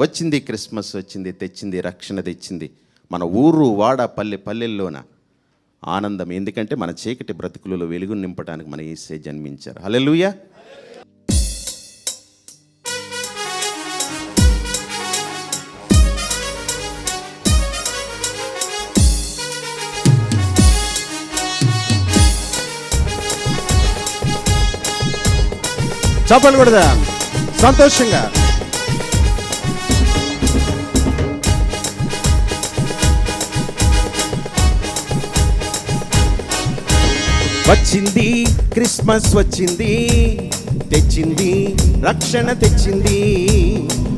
వచ్చింది క్రిస్మస్ వచ్చింది తెచ్చింది రక్షణ తెచ్చింది. మన ఊరు వాడ పల్లె పల్లెల్లోన ఆనందం. ఎందుకంటే మన చీకటి బ్రతుకులలో వెలుగు నింపడానికి మన ఈసే జన్మించారు. హల్లెలూయా. చప్పలు కొడదా. సంతోషంగా. వచ్చింది క్రిస్మస్ వచ్చింది తెచ్చింది రక్షణ తెచ్చింది.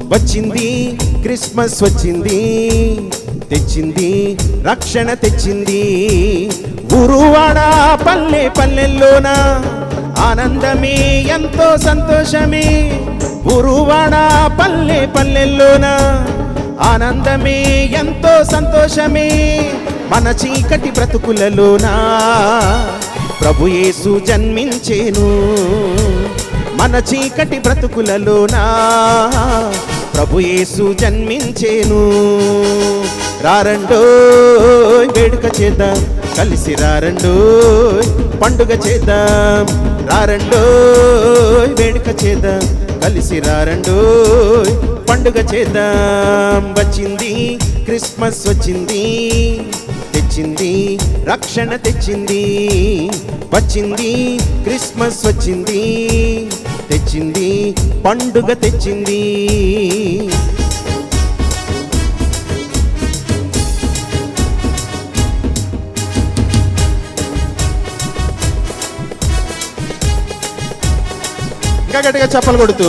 వచ్చింది క్రిస్మస్ వచ్చింది తెచ్చింది రక్షణ తెచ్చింది. ఊరువాడ పల్లె పల్లెల్లోన ఆనందమే ఎంతో సంతోషమే. ఊరువాడ పల్లె పల్లెల్లోన ఆనందమే ఎంతో సంతోషమే. మన చీకటి బ్రతుకులలోనా ప్రభు యేసు జన్మించేను. మన చీకటి బ్రతుకులలోనా? ప్రభు యేసు జన్మించేను. రారండో వేడుక చేద్దాం. కలిసి రారండో పండుగ చేద్దాం. రారండో వేడుక చేద్దాం. కలిసి రారండో పండుగ చేద్దాం. వచ్చింది క్రిస్మస్ వచ్చింది. తెచ్చింది రక్షణ తెచ్చింది. వచ్చింది క్రిస్మస్ వచ్చింది. తెచ్చింది పండుగ తెచ్చింది. ఇంకా గట్టిగా చెప్పలు కొడుతూ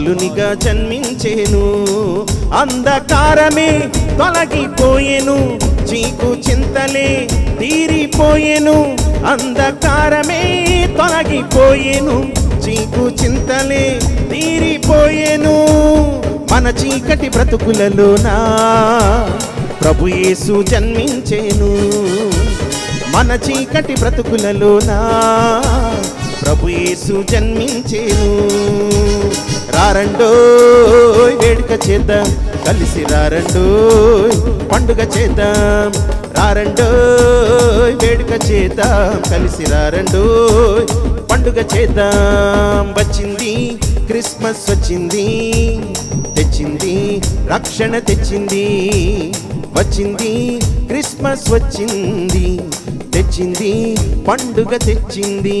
బాలునిగా జన్మించేను. అంధకారమే తొలగిపోయేను. చీకు చింతలే తీరిపోయేను. అంధకారమే తొలగిపోయేను. చీకు చింతలే తీరిపోయేను. మన చీకటి బ్రతుకులలోనా ప్రభు యేసు జన్మించేను. మన చీకటి బ్రతుకులలోనా ప్రభు యేసు జన్మించేను. రారండో వేడుక చేద్దాం కలిసి రారండో పండుగ చేద్దాం. రారండో వేడుక చేద్దాం కలిసి రారండో పండుగ చేద్దాం. వచ్చింది క్రిస్మస్ వచ్చింది తెచ్చింది రక్షణ తెచ్చింది. వచ్చింది క్రిస్మస్ వచ్చింది తెచ్చింది పండుగ తెచ్చింది.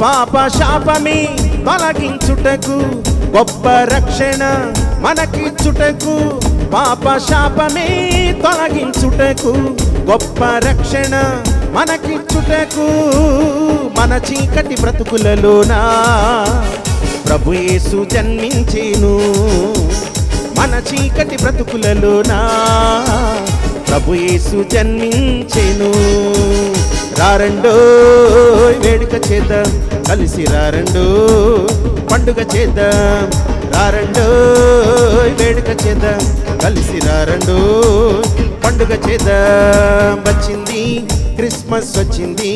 పాప శాపమే తొలగించుటకు గొప్ప రక్షణ మనకిచ్చుటకు పాప శాపమే తొలగించుటకు గొప్ప రక్షణ మనకిచ్చుటకు మన చీకటి బ్రతుకులలోనా? ప్రభు యేసు జన్మించేను మన చీకటి బ్రతుకులలోనా? ప్రభు యేసు జన్మించెను. రారండో వేడుక చేద్దాం. కలిసి రారండో పండుగ చేద్దాం. రారండో వేడుక చేద్దాం. కలిసి రారండో పండుగ చేద్దాం. వచ్చింది క్రిస్మస్ వచ్చింది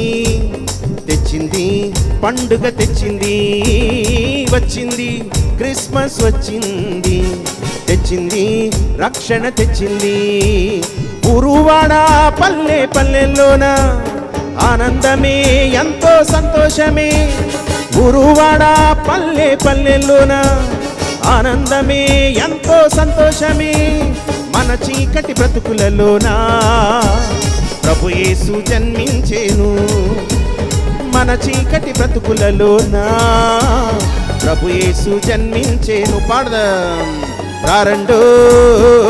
తెచ్చింది పండుగ తెచ్చింది. వచ్చింది క్రిస్మస్ వచ్చింది తెచ్చింది రక్షణ తెచ్చింది. ఊరువాడ పల్లె పల్లెల్లోన? ఆనందమే ఎంతో సంతోషమే. గురువాడ పల్లె పల్లెల్లోన ఆనందమే ఎంతో సంతోషమే. మన చీకటి బ్రతుకులలోన ప్రభు యేసు జన్మించేను. మన చీకటి బ్రతుకులలోనా ప్రభు యేసు జన్మించేను. పాడదాం. రారండు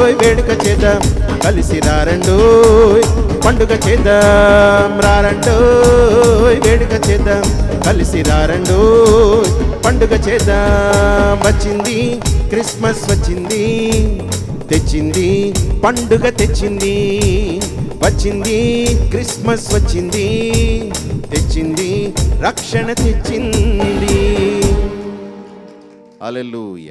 వేడుక చేద్దాం. కలిసి రారండు పండుగ చేద్దాం. రారండు వేడుక చేద్దాం. కలిసి రారండు పండుగ చేద్దాం. వచ్చింది క్రిస్మస్ వచ్చింది తెచ్చింది పండుగ తెచ్చింది. వచ్చింది క్రిస్మస్ వచ్చింది తెచ్చింది రక్షణ తెచ్చింది. అలెలుయ